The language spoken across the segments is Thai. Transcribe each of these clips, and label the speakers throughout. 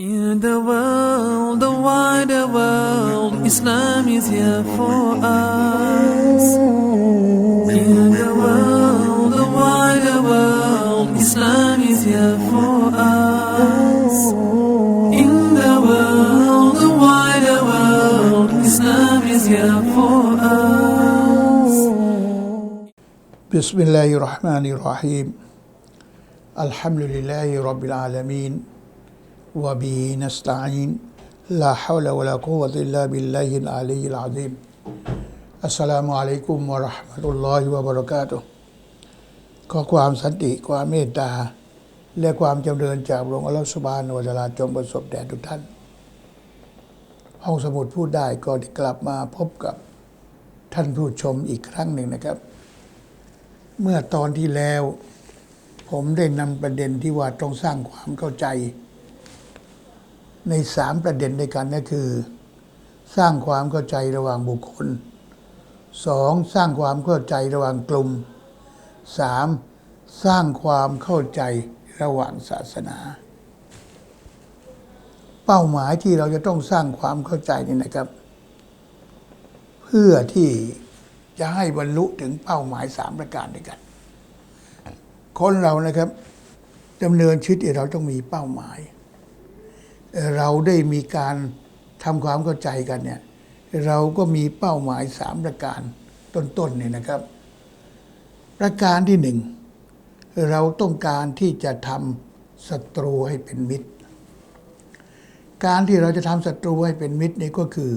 Speaker 1: In the world, the wider world, Islam is here for us. In the world, the wider world, Islam is here for us. In the world, the wider world, Islam is here for us.
Speaker 2: بسم الله الرحمن الرحيم رب العالمين وبه نستعين لا حول ولا قوة إلا بالله العلي العظيم السلام عليكم ورحمة الله وبركاته ขอความสันติความเมตตา และความจำเริญจากหลวงอัสุบานวะตลาจงประสบแด่ทุกท่าน ห้องสมุดพูดได้ก็กลับมาพบกับท่านผู้ชมอีกครั้งหนึ่งนะครับ เมื่อตอนที่แล้ว ผมได้นำประเด็นที่ว่าต้องสร้างความเข้าใจ ในสามประเด็นด้วยกันก็คือ สร้างความเข้าใจระหว่างบุคคลสองสร้างความเข้าใจระหว่างกลุ่มสามสร้างความเข้าใจระหว่างศาสนา เป้าหมายที่เราจะต้องสร้างความเข้าใจนี่นะครับ เพื่อที่จะให้บรรลุถึงเป้าหมายสามประการด้วยกัน คนเรานะครับดำเนินชีวิตเราต้องมีเป้าหมาย เราได้มีการทำความเข้าใจกันเนี่ยเราก็มีเป้าหมายสามประการต้นๆเนี่ยนะครับ ประการที่หนึ่งเราต้องการที่จะทำศัตรูให้เป็นมิตร การที่เราจะทำศัตรูให้เป็นมิตรนี่ก็คือ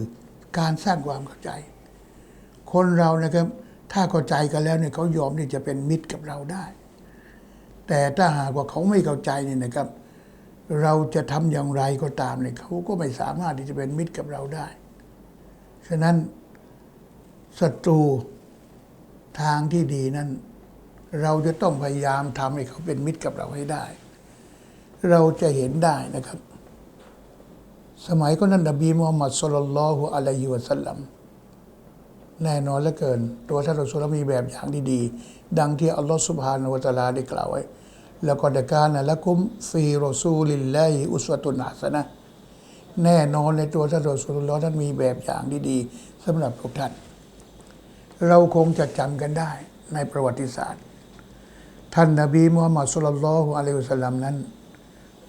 Speaker 2: การสร้างความเข้าใจ คนเรานะครับถ้าเข้าใจกันแล้วเนี่ยเขายอมที่จะเป็นมิตรกับเราได้ แต่ถ้าหากว่าเขาไม่เข้าใจเนี่ยนะครับเเราจะทำอย่างไรก็ตามเนี่ยเขาก็ไม่สามารถที่จะเป็นมิตรกับเราได้ ฉะนั้นศัตรูทางที่ดีนั้น เราจะต้องพยายามทำให้เขาเป็นมิตรกับเราให้ได้ เราจะเห็นได้นะครับ สมัยก็นั้นนบีมุฮัมมัดสุลลัลลอฮุอะลัยฮิวะสัลลัมแน่นอนเหลือเกิน ตัวท่านรอซูลมีแบบอย่างดีๆ ดังที่อัลลอฮฺสุบฮานาวะตะอาลาได้กล่าวไว้ แล้วก็ดกานะละกุมฟีรอซูลิลลาฮิอุสวะตุนฮัสนะแน่นอนในตัวท่านรอซูลุลลอฮ์ท่านมีแบบอย่างดีๆสำหรับพวกท่าน เราคงจะจำกันได้ในประวัติศาสตร์ ท่านนบีมุฮัมมัดสุลลัลลอฮุอะลัยฮิสลลัมนั้น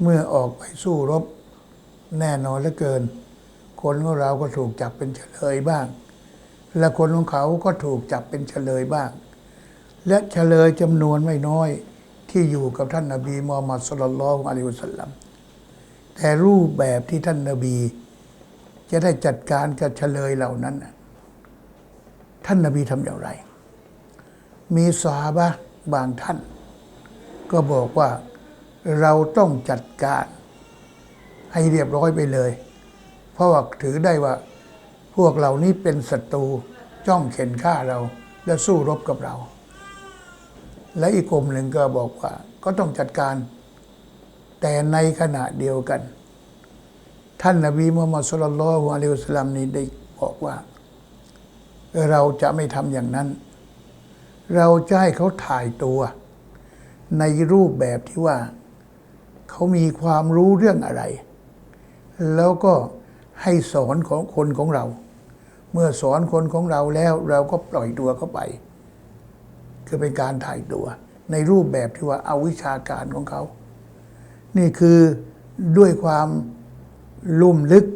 Speaker 2: เมื่อออกไปสู้รบแน่นอนเหลือเกิน คนของเราก็ถูกจับเป็นเฉลยบ้าง และคนของเขาก็ถูกจับเป็นเฉลยบ้าง และเฉลยจำนวนไม่น้อย ที่อยู่กับท่านนาบีมูฮัมมัดสุลลัลลอฮุอะลัยฮิสัลลัมแต่รูปแบบที่ท่านนาบี จะได้จัดการกับเฉลยเหล่านั้น ท่านนาบีทำอย่างไร มีสาบะบางท่าน ก็บอกว่าเราต้องจัดการให้เรียบร้อยไปเลย เพราะว่าถือได้ว่าพวกเหล่านี้เป็นศัตรูจ้องเข็นฆ่าเราและสู้รบกับเรา และอีกกลุ่มหนึ่งก็บอกว่า ก็ต้องจัดการ แต่ในขณะเดียวกัน ท่านนบีมุฮัมมัดสุลลัลฮุอะลัยฮิสลลัมนี้ได้บอกว่า เราจะไม่ทำอย่างนั้น เราจะให้เขาถ่ายตัว ในรูปแบบที่ว่า เขามีความรู้เรื่องอะไร แล้วก็ให้สอนของคนของเรา เมื่อสอนคนของเราแล้วเราก็ปล่อยตัวเข้าไป คือเป็นการถ่ายตัว ในรูปแบบที่ว่าเอาวิชาการของเขา นี่คือด้วยความลุ่มลึก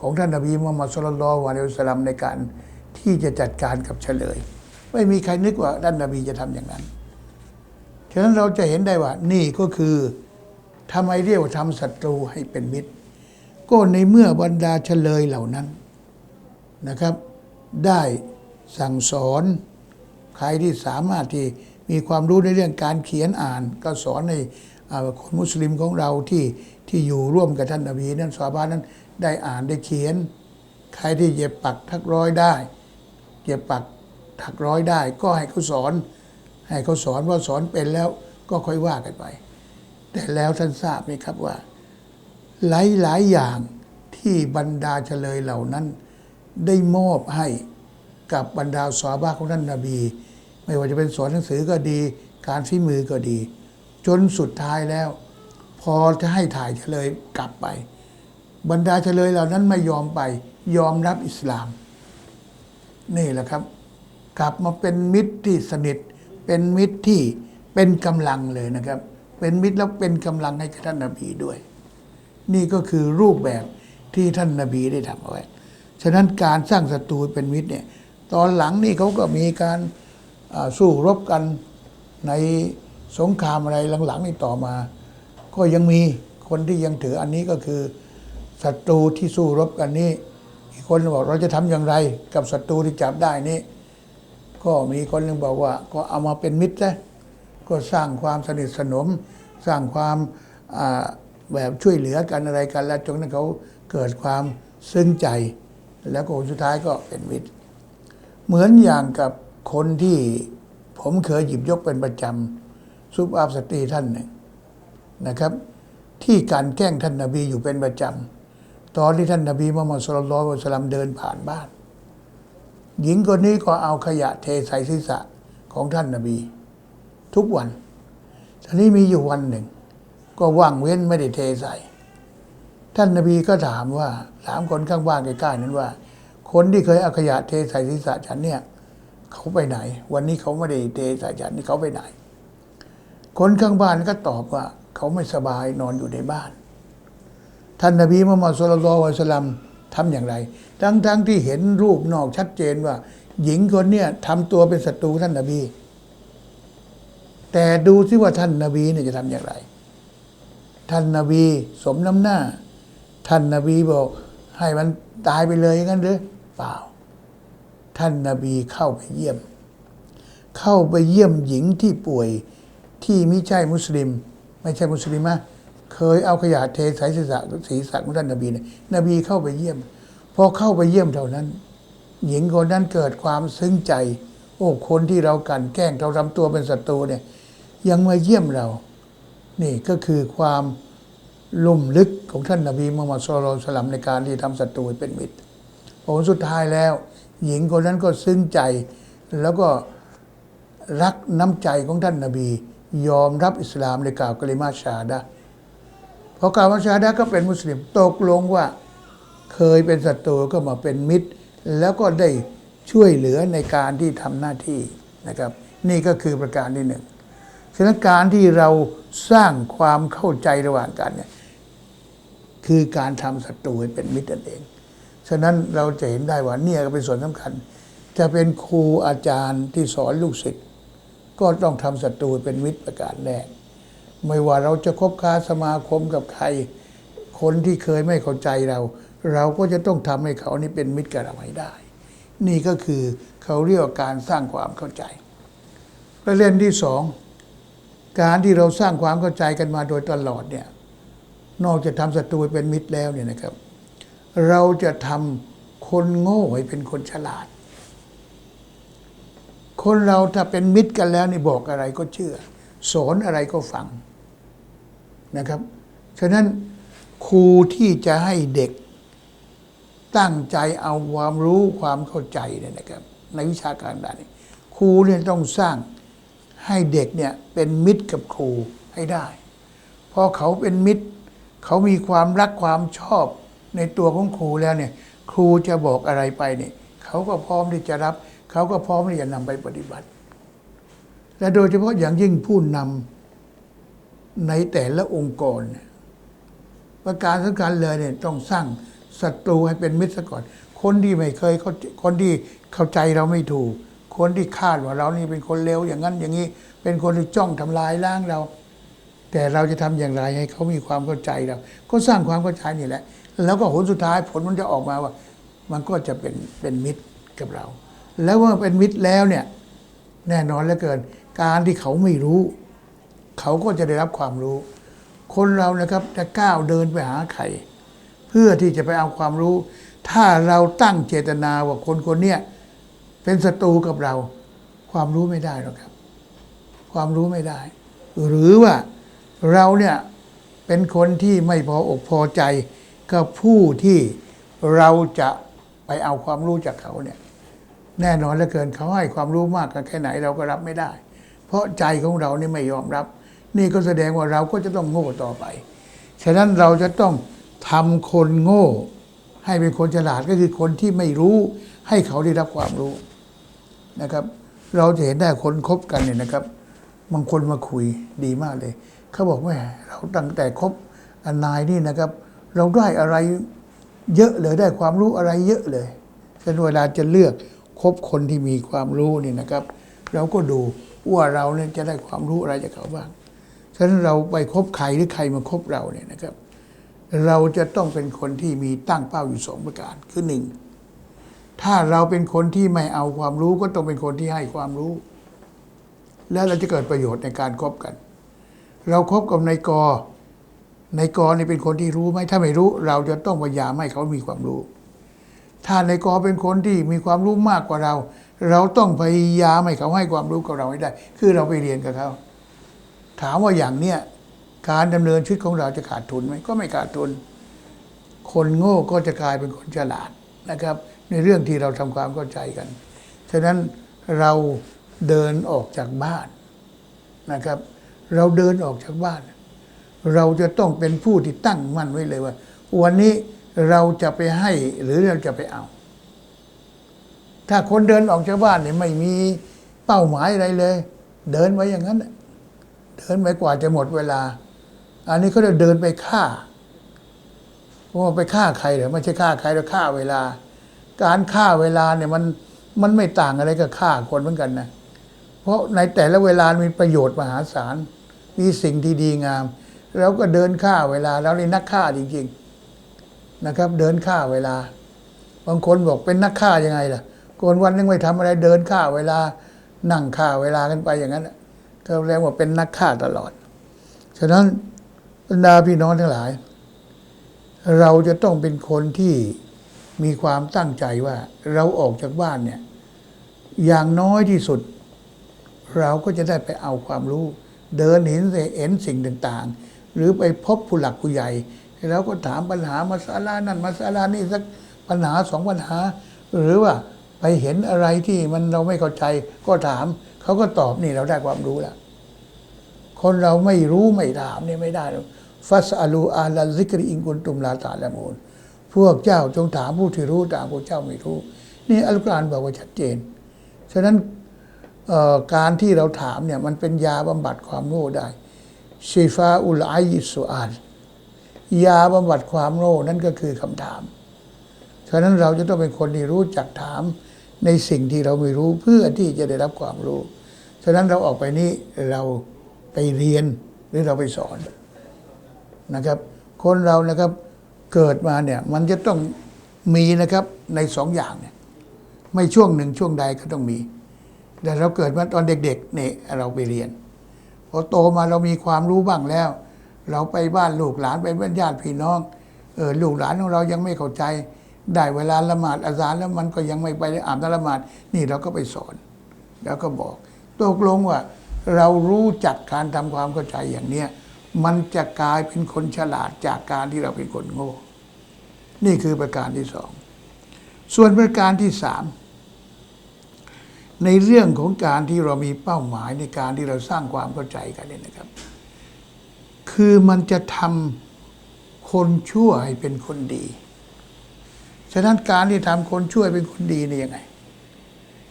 Speaker 2: ของท่านนบีมุฮัมมัดสุลลัลลอฮุอะลัยฮิวสลลัมในการที่จะจัดการกับเฉลย ไม่มีใครนึกว่าท่านนบีจะทำอย่างนั้น ฉะนั้นเราจะเห็นได้ว่า นี่ก็คือทำไมเรียกว่าทำศัตรูให้เป็นมิตร ก็ในเมื่อบรรดาเฉลยเหล่านั้นนะครับ ได้สั่งสอน ใครที่สามารถที่มีความรู้ในเรื่องการเขียนอ่าน ก็สอนในคนมุสลิมของเราที่ที่อยู่ร่วมกับท่านนบีนั้นสวาบานั้นได้อ่านได้เขียน ใครที่เย็บปักทักร้อยได้เย็บปักถักร้อยได้ ก็ให้เขาสอน ให้เขาสอนว่าสอนเป็นแล้วก็ค่อยว่ากันไป แต่แล้วท่านทราบไหมครับว่า หลายหลายอย่างที่บรรดาเฉลยเหล่านั้น ได้มอบให้กับบรรดาสวาบาของท่านนาบี ไม่ว่าจะเป็นสอนหนังสือก็ดี การฝีมือก็ดี จนสุดท้ายแล้ว พอจะให้ถ่ายเฉลยกลับไป บรรดาเฉลยเหล่านั้นไม่ยอมไป ยอมรับอิสลาม นี่แหละครับ กลับมาเป็นมิตรที่สนิท เป็นมิตรที่เป็นกำลังเลยนะครับ เป็นมิตรแล้วเป็นกำลังให้กับท่านนบีด้วย นี่ก็คือรูปแบบที่ท่านนบีได้ทำเอาไว้ ฉะนั้นการสร้างศัตรูเป็นมิตรเนี่ย ตอนหลังนี่เขาก็มีการ สู้รบกันในสงครามอะไรหลังๆนี่ต่อมา ก็ยังมีคนที่ยังถืออันนี้ก็คือศัตรูที่สู้รบกันนี้อีกคนบอกเราจะทำอย่างไร กับศัตรูที่จับได้นี้ ก็มีคนหนึ่งบอกว่า ก็เอามาเป็นมิตรซะก็สร้างความสนิทสนม สร้างความแบบช่วยเหลือกันอะไรกัน แล้วจนนั้นเขาเกิดความซึ้งใจ แล้วก็สุดท้ายก็เป็นมิตร เหมือนอย่างกับ คนที่ผมเคยหยิบยกเป็นประจำซุปอาบสตรีท่านหนึ่งนะครับ ที่การแกล้งท่านนาบีอยู่เป็นประจำตอนที่ท่านนาบีมุฮัมมัดสุลลัลลอฮุอะลัยฮิวะสัลลัมเดินผ่านบ้าน หญิงคนนี้ก็เอาขยะเทใส่ศีรษะของท่านนาบี ทุกวันทีนี้มีอยู่วันหนึ่ง ก็ว่างเว้นไม่ได้เทใส่ท่านนาบีก็ถามว่าถามคนข้างบ้านใกล้ๆนั้นว่า คนที่เคยเอาขยะเทใส่ศีรษะฉันเนี่ย เขาไปไหน วันนี้เขาไม่ได้เทใส่ฉันนี่เขาไปไหน คนข้างบ้านก็ตอบว่า เขาไม่สบายนอนอยู่ในบ้าน ท่านนบีมุฮัมมัดสุลลัลลอฮุอะลัยฮิวะสัลลัมทำอย่างไร ทั้งๆทที่เห็นรูปนอกชัดเจนว่า หญิงคนเนี่ยทำตัวเป็นศัตรูท่านนบี แต่ดูซิว่าท่านนบีเนี่ยจะทำอย่างไร ท่านนบีสมน้ำหน้า ท่านนบีบอกให้มันตายไปเลยอย่างนั้นหรือเปล่า ท่านนบีเข้าไปเยี่ยม เข้าไปเยี่ยมหญิงที่ป่วยที่ไม่ใช่มุสลิม ไม่ใช่มุสลิมะเคยเอาขยะเทใส่ศีรษะศีรษะของท่านนบีเนี่ยนบีเข้าไปเยี่ยมพอเข้าไปเยี่ยมเท่านั้น หญิงคนนั้นเกิดความซึ้งใจ โอ้คนที่เรากันแกล้งเราทำตัวเป็นศัตรูเนี่ยยังมาเยี่ยมเรา นี่ก็คือความลุ่มลึกของท่านนบีมุฮัมมัดสุลลัลลอลสลัมในการที่ทำศัตรูเป็นมิตรผลสุดท้ายแล้ว หญิงคนนั้นก็ซึ้งใจ แล้วก็รักน้ำใจของท่านนบี ยอมรับอิสลามในกล่าวกะลิมาชาฮาดะพอกล่าวมาชาฮาดะก็เป็นมุสลิมตกลงว่าเคยเป็นศัตรูก็มาเป็นมิตร แล้วก็ได้ช่วยเหลือในการที่ทำหน้าที่นะครับ นี่ก็คือประการที่หนึ่งฉะนั้นการที่เราสร้างความเข้าใจระหว่างกันเนี่ยคือการทำศัตรูให้เป็นมิตรนั่นเอง ฉะนั้นเราจะเห็นได้ว่าเนี่ยก็เป็นส่วนสำคัญ จะเป็นครูอาจารย์ที่สอนลูกศิษย์ก็ต้องทำศัตรูเป็นมิตรประการแรก ไม่ว่าเราจะคบค้าสมาคมกับใคร คนที่เคยไม่เข้าใจเรา เราก็จะต้องทำให้เขานี่เป็นมิตรกับเราให้ได้ นี่ก็คือเขาเรียกว่าการสร้างความเข้าใจ ประเด็นที่สองการที่เราสร้างความเข้าใจกันมาโดยตลอดเนี่ยนอกจากทำศัตรูเป็นมิตรแล้วเนี่ยนะครับ เราจะทำคนโง่ให้เป็นคนฉลาด คนเราถ้าเป็นมิตรกันแล้วนี่บอกอะไรก็เชื่อ สอนอะไรก็ฟังนะครับ ฉะนั้นครูที่จะให้เด็กตั้งใจเอาความรู้ความเข้าใจเนี่ยนะครับ ในวิชาการด้านนี้ครูเนี่ยต้องสร้างให้เด็กเนี่ยเป็นมิตรกับครูให้ได้พอเขาเป็นมิตร เขามีความรักความชอบ ในตัวของครูแล้วเนี่ยครูจะบอกอะไรไปเนี่ยเขาก็พร้อมที่จะรับ เขาก็พร้อมที่จะนำไปปฏิบัติ และโดยเฉพาะอย่างยิ่งผู้นำในแต่ละองค์กรเนี่ยประการสำคัญเลยเนี่ยต้องสร้างศัตรูให้เป็นมิตรซะก่อน คนที่ไม่เคยเขาคนที่เข้าใจเราไม่ถูก คนที่คาดว่าเรานี่เป็นคนเลวอย่างนั้นอย่างนี้ เป็นคนที่จ้องทำลายล้างเรา แต่เราจะทำอย่างไรให้เขามีความเข้าใจเรา ก็สร้างความเข้าใจนี่แหละ แล้วก็ผลสุดท้ายผลมันจะออกมาว่า มันก็จะเป็นเป็นมิตรกับเรา แล้วเมื่อเป็นมิตรแล้วเนี่ยแน่นอนเหลือเกิน การที่เขาไม่รู้ เขาก็จะได้รับความรู้ คนเรานะครับจะก้าวเดินไปหาใครเพื่อที่จะไปเอาความรู้ ถ้าเราตั้งเจตนาว่าคนคนเนี้ยเป็นศัตรูกับเรา ความรู้ไม่ได้หรอกครับ ความรู้ไม่ได้ หรือว่าเราเนี่ยเป็นคนที่ไม่พออกพอใจ กับผู้ที่เราจะไปเอาความรู้จากเขาเนี่ย แน่นอนเหลือเกินเขาให้ความรู้มากกันแค่ไหนเราก็รับไม่ได้ เพราะใจของเรานี่ไม่ยอมรับ นี่ก็แสดงว่าเราก็จะต้องโง่ต่อไป ฉะนั้นเราจะต้องทำคนโง่ ให้เป็นคนฉลาดก็คือคนที่ไม่รู้ ให้เขาได้รับความรู้นะครับ เราจะเห็นได้คนคบกันเนี่ยนะครับบางคนมาคุยดีมากเลย เขาบอกว่าเราตั้งแต่คบอนนายนี่นะครับ เราได้อะไรเยอะเลยได้ความรู้อะไรเยอะเลยฉะนั้นเวลาจะเลือกคบคนที่มีความรู้นี่นะครับ เราก็ดูว่าเราเนี่ยจะได้ความรู้อะไรจากเขาบ้างฉะนั้นเราไปคบใครหรือใครมาคบเราเนี่ยนะครับ เราจะต้องเป็นคนที่มีตั้งเป้าอยู่สองประการคือหนึ่งถ้าเราเป็นคนที่ไม่เอาความรู้ก็ต้องเป็นคนที่ให้ความรู้ แล้วเราจะเกิดประโยชน์ในการคบกัน เราครบกับนายก นายกนี่เป็นคนที่รู้ไหมถ้าไม่รู้ เราจะต้องพยายามให้เขามีความรู้ ถ้านายกเป็นคนที่มีความรู้มากกว่าเรา เราต้องพยายามให้เขาให้ความรู้กับเราให้ได้ คือเราไปเรียนกับเขาถามว่าอย่างเนี้ยการดำเนินชีวิตของเราจะขาดทุนไหมก็ไม่ขาดทุน คนโง่ก็จะกลายเป็นคนฉลาดนะครับ ในเรื่องที่เราทำความเข้าใจกัน ฉะนั้นเราเดินออกจากบ้านนะครับ เราเดินออกจากบ้าน เราจะต้องเป็นผู้ที่ตั้งมั่นไว้เลยว่า วันนี้เราจะไปให้หรือเราจะไปเอา ถ้าคนเดินออกจากบ้านเนี่ยไม่มีเป้าหมายอะไรเลย เดินไว้อย่างนั้นเดินไปกว่าจะหมดเวลา อันนี้เขาจะเดินไปฆ่าเพราะว่าไปฆ่าใครเหรอไม่ใช่ฆ่าใครแต่ฆ่าเวลา การฆ่าเวลาเนี่ยมันมันไม่ต่างอะไรกับฆ่าคนเหมือนกันนะ เพราะในแต่ละเวลามีประโยชน์มหาศาล มีสิ่งที่ดีงาม แล้วก็เดินฆ่าเวลา แล้วนี่นักฆ่าจริง ๆนะครับ เดินฆ่าเวลา บางคนบอกเป็นนักฆ่ายังไงล่ะคนวันนึงไม่ทำอะไรเดินฆ่าเวลา นั่งฆ่าเวลากันไปอย่างนั้นน่ะก็เรียกว่าเป็นนักฆ่าตลอด ฉะนั้นบรรดาพี่น้องทั้งหลาย เราจะต้องเป็นคนที่มีความตั้งใจว่าเราออกจากบ้านเนี่ย อย่างน้อยที่สุด เราก็จะได้ไปเอาความรู้ เดินเห็นเห็นสิ่งต่างๆ หรือไปพบผู้หลักผู้ใหญ่ แล้วก็ถามปัญหามาสาลานั่นมาสาลานี่สักปัญหาสองปัญหา หรือว่าไปเห็นอะไรที่มันเราไม่เข้าใจ ก็ถามเขาก็ตอบนี่เราได้ความรู้แล้วคนเราไม่รู้ไม่ถามเนี่ยไม่ได้ฟัสอาลูอาลาซิกริอิงกุนตุมลาตาละมูลพวกเจ้าจงถามผู้ที่รู้ตามพวกเจ้าไม่รู้ นี่อัลกุรอานบอกว่าชัดเจน ฉะนั้นการที่เราถามเนี่ยมันเป็นยาบำบัดความโง่ได้ ชีฟาอุลไอยิสุอานยาบำบัดความโง่นั่นก็คือคำถาม ฉะนั้นเราจะต้องเป็นคนที่รู้จักถามในสิ่งที่เราไม่รู้เพื่อที่จะได้รับความรู้ ฉะนั้นเราออกไปนี้เราไปเรียนหรือเราไปสอนนะครับ คนเรานะครับเกิดมาเนี่ยมันจะต้องมีนะครับในสองอย่างเนี่ยไม่ช่วงหนึ่งช่วงใดก็ต้องมี แต่เราเกิดมาตอนเด็กๆเนี่ยเราไปเรียน พอโตมาเรามีความรู้บ้างแล้ว เราไปบ้านลูกหลานไปบ้านญาติพี่น้องเออลูกหลานของเรายังไม่เข้าใจ ได้เวลาละหมาดอาซานแล้วมันก็ยังไม่ไปอาบน้ำละหมาดนี่เราก็ไปสอน แล้วก็บอกตกลงว่า เรารู้จักการทำความเข้าใจอย่างเนี้ยมันจะกลายเป็นคนฉลาดจากการที่เราเป็นคนโง่ นี่คือประการที่สอง ส่วนประการที่สาม ในเรื่องของการที่เรามีเป้าหมายในการที่เราสร้างความเข้าใจกันเนี่ยนะครับ คือมันจะทำคนชั่วให้เป็นคนดี ฉะนั้นการที่ทำคนชั่วให้เป็นคนดีเนี่ยยังไง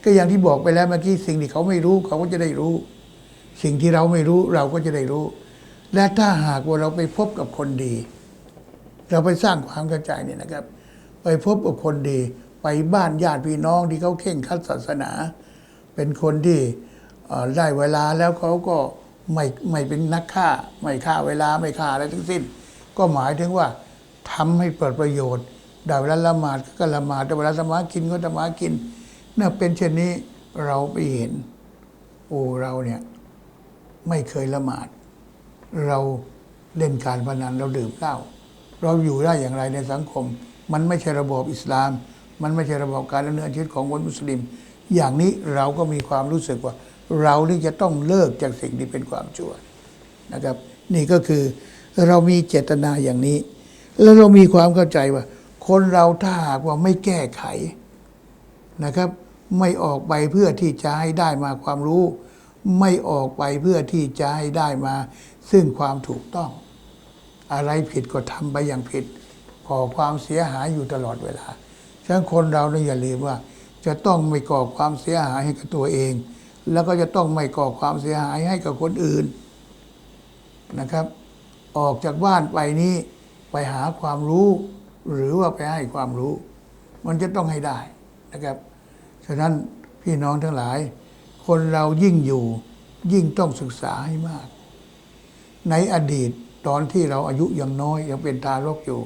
Speaker 2: ก็อย่างที่บอกไปแล้วเมื่อกี้สิ่งที่เขาไม่รู้เขาก็จะได้รู้ สิ่งที่เราไม่รู้เราก็จะได้รู้ และถ้าหากว่าเราไปพบกับคนดี เราไปสร้างความเข้าใจเนี่ยนะครับ ไปพบกับคนดี ไปบ้านญาติพี่น้องที่เขาเข่งคัดศาสนา เป็นคนที่ได้เวลาแล้วเขาก็ไม่ไม่เป็นนักฆ่า ไม่ฆ่าเวลาไม่ฆ่าอะไรทั้งสิ้น ก็หมายถึงว่าทำให้เปิดประโยชน์ได้เวลาละหมาดก็ละหมาดได้เวลาสมากินก็สมากินเนี่ยเป็นเช่นนี้เราไปเห็น โอ้เราเนี่ยไม่เคยละหมาด เราเล่นการพนันเราดื่มเหล้าเราอยู่ได้อย่างไรในสังคม มันไม่ใช่ระบบอิสลาม มันไม่ใช่ระบบการดำเนินชีวิตของคนมุสลิม อย่างนี้เราก็มีความรู้สึกว่า เรานี่จะต้องเลิกจากสิ่งที่เป็นความชั่วนะครับ นี่ก็คือเรามีเจตนาอย่างนี้ แล้วเรามีความเข้าใจว่า คนเราถ้าหากว่าไม่แก้ไขนะครับ ไม่ออกไปเพื่อที่จะให้ได้มาความรู้ ไม่ออกไปเพื่อที่จะให้ได้มา ซึ่งความถูกต้อง อะไรผิดก็ทำไปอย่างผิดก่อความเสียหายอยู่ตลอดเวลาฉะนั้นคนเราเนี่ยอย่าลืมว่า จะต้องไม่ก่อความเสียหายให้กับตัวเอง แล้วก็จะต้องไม่ก่อความเสียหายให้กับคนอื่นนะครับ ออกจากบ้านไปนี้ไปหาความรู้ หรือว่าไปให้ความรู้ มันจะต้องให้ได้นะครับฉะนั้นพี่น้องทั้งหลาย คนเรายิ่งอยู่ยิ่งต้องศึกษาให้มาก ในอดีตตอนที่เราอายุยังน้อยยังเป็นทารกอยู่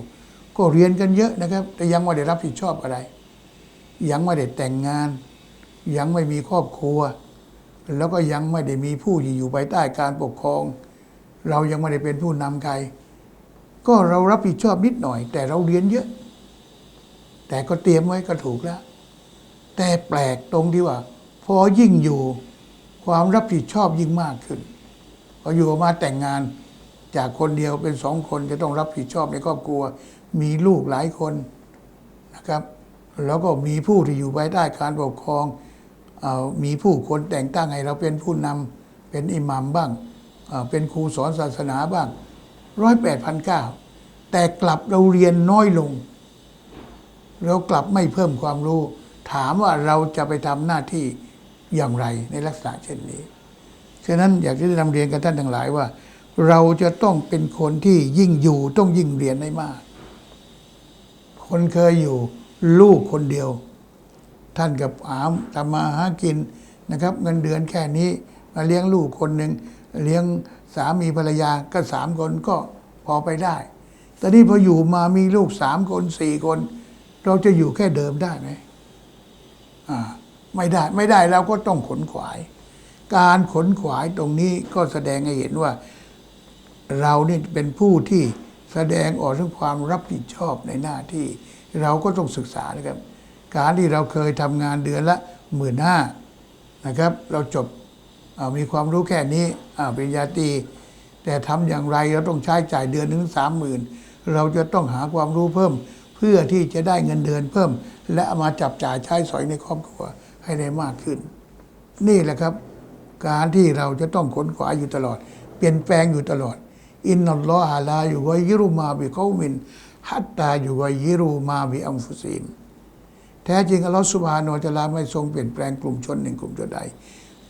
Speaker 2: ก็เรียนกันเยอะนะครับ แต่ยังไม่ได้รับผิดชอบอะไร ยังไม่ได้แต่งงาน ยังไม่มีครอบครัว แล้วก็ยังไม่ได้มีผู้ที่อยู่ภายใต้การปกครอง เรายังไม่ได้เป็นผู้นำใคร ก็เรารับผิดชอบนิดหน่อย แต่เราเรียนเยอะ แต่ก็เตรียมไว้ก็ถูกแล้ว แต่แปลกตรงที่ว่า พอยิ่งอยู่ความรับผิดชอบยิ่งมากขึ้นพออยู่มาแต่งงานจากคนเดียวเป็นสองคนจะต้องรับผิดชอบในครอบครัว มีลูกหลายคนนะครับ แล้วก็มีผู้ที่อยู่ภายใต้การปกครองอมีผู้คนแต่งตั้งให้เราเป็นผู้นำเป็นอิหมัมบ้าง เป็นครูสอนศาสนาบ้างร้อยแปดพันเก้าแต่กลับเราเรียนน้อยลง เรากลับไม่เพิ่มความรู้ ถามว่าเราจะไปทำหน้าที่อย่างไรในลักษณะเช่นนี้ฉะนั้นอยากจะนำเรียนกับท่านทั้งหลายว่า เราจะต้องเป็นคนที่ยิ่งอยู่ต้องยิ่งเรียนได้มาก คนเคยอยู่ ลูกคนเดียว ท่านกับหามทำมาหากินนะครับ เงินเดือนแค่นี้มาเลี้ยงลูกคนหนึ่งเลี้ยงสามีภรรยาก็สามคนก็พอไปได้แต่นี่พออยู่มามีลูกสามคนสี่คน เราจะอยู่แค่เดิมได้ไหมอ่าไม่ได้ไม่ได้เราก็ต้องขนขวาย การขนขวายตรงนี้ก็แสดงให้เห็นว่า เรานี่เป็นผู้ที่แสดงออกถึงความรับผิดชอบในหน้าที่ เราก็ต้องศึกษานะครับ การที่เราเคยทำงานเดือนละหมื่นห้านะครับ เราจบามีความรู้แค่นี้ปริญญาตรีแต่ทำอย่างไรเราต้องใช้จ่ายเดือนหนึ่งสามหมื่นเราจะต้องหาความรู้เพิ่ม เพื่อที่จะได้เงินเดือนเพิ่ม และมาจับจ่ายใช้สอยในครอบครัวให้ได้มากขึ้น นี่แหละครับ การที่เราจะต้องขนขวายอยู่ตลอด เปลี่ยนแปลงอยู่ตลอด อินนัลลอฮะลาอยู่วยิรุมาบิกอมิน ฮัตตาอยู่วยิรุมาบิอัมฟุซินแท้จริงอัลลอฮฺสุบฮานาอัลลอฮฺไม่ทรงเปลี่ยนแปลงกลุ่มชนหนึ่งกลุ่มชนใด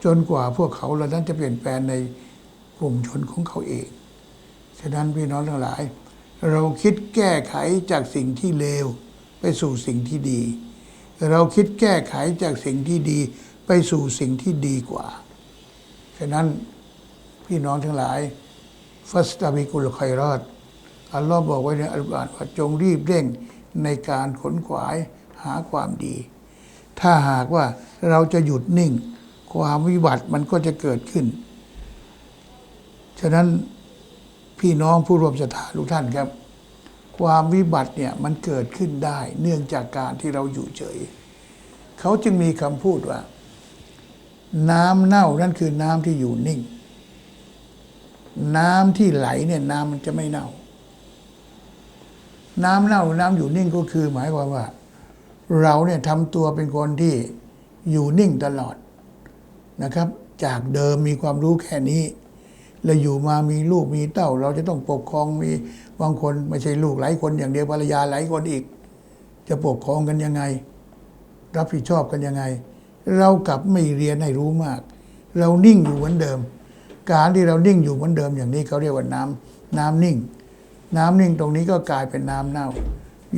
Speaker 2: จนกว่าพวกเขาเหล่านั้นจะเปลี่ยนแปลงในกลุ่มชนของเขาเอง ฉะนั้นพี่น้องทั้งหลาย เราคิดแก้ไขจากสิ่งที่เลวไปสู่สิ่งที่ดี เราคิดแก้ไขจากสิ่งที่ดีไปสู่สิ่งที่ดีกว่า ฉะนั้นพี่น้องทั้งหลาย ฟัสตาบิกุลไครอด อัลลอฮ์บอกไว้ในอัลกุรอานว่าจงรีบเร่งในการขนขวายหาความดี ถ้าหากว่าเราจะหยุดนิ่ง ความวิบัติมันก็จะเกิดขึ้น ฉะนั้นพี่น้องผู้ร่วมศรัทธาทุกท่านครับ ความวิบัติเนี่ยมันเกิดขึ้นได้ เนื่องจากการที่เราอยู่เฉย เขาจึงมีคำพูดว่า น้ำเน่านั่นคือน้ำที่อยู่นิ่ง น้ำที่ไหลเนี่ยน้ำมันจะไม่เน่า น้ำเน่าน้ำอยู่นิ่งก็คือ หมายความว่า เราเนี่ยทำตัวเป็นคนที่อยู่นิ่งตลอดนะครับ จากเดิมมีความรู้แค่นี้แล้วอยู่มามีลูกมีเต้า เราจะต้องปกครองมีบางคนไม่ใช่ลูกหลายคนอย่างเดียวภรรยาหลายคนอีก จะปกครองกันยังไง รับผิดชอบกันยังไง เรากลับไม่เรียนให้รู้มาก เรานิ่งอยู่เหมือนเดิม การที่เรานิ่งอยู่เหมือนเดิมอย่างนี้เขาเรียกว่าน้ำน้ำนิ่ง น้ำนิ่งตรงนี้ก็กลายเป็นน้ำเน่า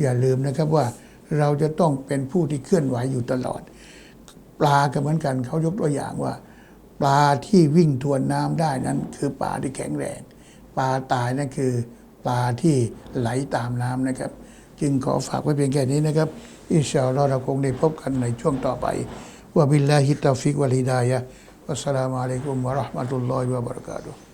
Speaker 2: อย่าลืมนะครับว่าเราจะต้องเป็นผู้ที่เคลื่อนไหวอยู่ตลอด ปลาก็เหมือนกันเขายกตัวอย่างว่า ปลาที่วิ่งทวนน้ำได้นั้น คือปลาที่แข็งแรง ปลาตายนั่นคือ ปลาที่ไหลตามน้ำนะครับ จึงขอฝากไว้เพียงแค่นี้นะครับอินชาอัลลอฮ์เราคงได้พบกันในช่วงต่อไปว่าบิลลาฮิตตาฟิกวัลฮิดายะวัสสลามุอะลัยกุมวะราะห์มะตุลลอฮิวะบะเราะกาตุฮ์